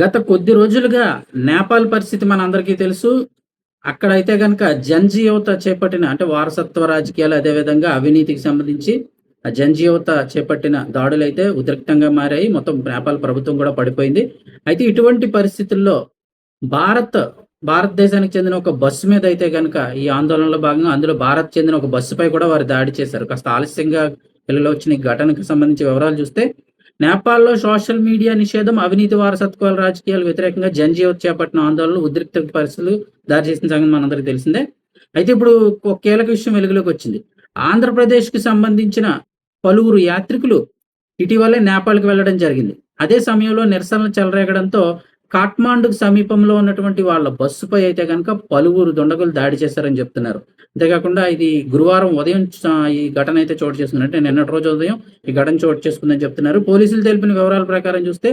గత కొద్ది రోజులుగా నేపాల్ పరిస్థితి మనందరికీ తెలుసు. అక్కడైతే కనుక జంజీ చేపట్టిన అంటే వారసత్వ రాజకీయాలు అదేవిధంగా అవినీతికి సంబంధించి ఆ జంజీ చేపట్టిన దాడులు అయితే ఉద్రిక్తంగా మారాయి. మొత్తం నేపాల్ ప్రభుత్వం కూడా పడిపోయింది. అయితే ఇటువంటి పరిస్థితుల్లో భారత్ భారతదేశానికి చెందిన ఒక బస్సు మీద అయితే కనుక ఈ ఆందోళనలో భాగంగా అందులో భారత్ చెందిన ఒక బస్సుపై కూడా వారు దాడి చేశారు. కాస్త ఆలస్యంగా పిల్లలు వచ్చిన ఘటనకు సంబంధించి వివరాలు చూస్తే నేపాల్‌లో సోషల్ మీడియా నిషేధం, అవినీతి వారసత్వాల రాజకీయాలు వ్యతిరేకంగా జంజీ చేపట్టిన ఆందోళనలు ఉద్రిక్త పరిస్థితులు దారిచేసిన సంగతి మనందరికీ తెలిసిందే. అయితే ఇప్పుడు ఒక కీలక విషయం వెలుగులోకి వచ్చింది. ఆంధ్రప్రదేశ్‌కి సంబంధించిన పలువురు యాత్రికులు ఇటీవలే నేపాల్‌కి వెళ్ళడం జరిగింది. అదే సమయంలో నిరసనలు చెలరేగడంతో కాఠ్మాండుకు సమీపంలో ఉన్నటువంటి వాళ్ళ బస్సుపై అయితే కనుక పలువురు దుండగులు దాడి చేశారని చెప్తున్నారు. అంతేకాకుండా ఇది గురువారం ఉదయం ఈ ఘటన అయితే చోటు చేసుకుంది. అంటే నిన్నటి రోజు ఉదయం ఈ ఘటన చోటు చేసుకుందని చెప్తున్నారు. పోలీసులు తెలిపిన వివరాల ప్రకారం చూస్తే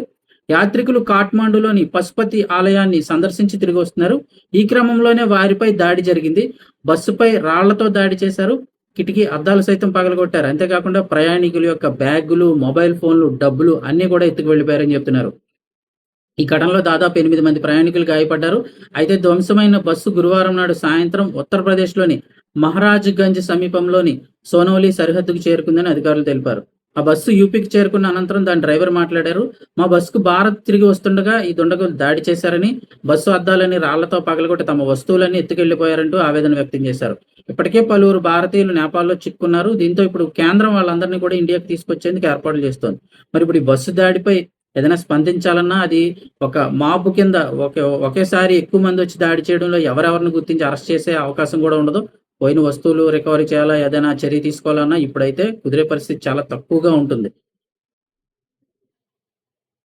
యాత్రికులు కాఠ్మాండులోని పశుపతి ఆలయాన్ని సందర్శించి తిరిగి వస్తున్నారు. ఈ క్రమంలోనే వారిపై దాడి జరిగింది. బస్సుపై రాళ్ళతో దాడి చేశారు. కిటికీ అద్దాలు సైతం పగలగొట్టారు. అంతేకాకుండా ప్రయాణికుల యొక్క బ్యాగులు, మొబైల్ ఫోన్లు, డబ్బులు అన్ని కూడా ఎత్తుకు వెళ్ళిపోయారని చెప్తున్నారు. ఈ ఘటనలో దాదాపు ఎనిమిది మంది ప్రయాణికులు గాయపడ్డారు. అయితే ధ్వంసమైన బస్సు గురువారం నాడు సాయంత్రం ఉత్తరప్రదేశ్‌లోని మహారాజ్‌గంజ్ సమీపంలోని సోనౌలి సరిహద్దుకు చేరుకుందని అధికారులు తెలిపారు. ఆ బస్సు యూపీకి చేరుకున్న అనంతరం దాని డ్రైవర్ మాట్లాడారు. మా బస్సుకు భారత్ తిరిగి వస్తుండగా ఈ దుండగులు దాడి చేశారని, బస్సు అద్దాలని రాళ్ళతో పగలగొట్టి తమ వస్తువులన్నీ ఎత్తుకెళ్ళిపోయారంటూ ఆవేదన వ్యక్తం చేశారు. ఇప్పటికే పలువురు భారతీయులు నేపాల్‌లో చిక్కుకున్నారు. దీంతో ఇప్పుడు కేంద్రం వాళ్ళందరినీ కూడా ఇండియాకి తీసుకొచ్చేందుకు ఏర్పాట్లు చేస్తోంది. మరి ఇప్పుడు ఈ బస్సు దాడిపై ఏదైనా స్పందించాలన్నా అది ఒక మాపు కింద ఒకే ఒకేసారి ఎక్కువ మంది వచ్చి దాడి చేయడంలో ఎవరెవరిని గుర్తించి అరెస్ట్ చేసే అవకాశం కూడా ఉండదు. పోయిన వస్తువులు రికవరీ చేయాలా, ఏదైనా చర్య తీసుకోవాలన్నా ఇప్పుడైతే కుదిరే పరిస్థితి చాలా తక్కువగా ఉంటుంది.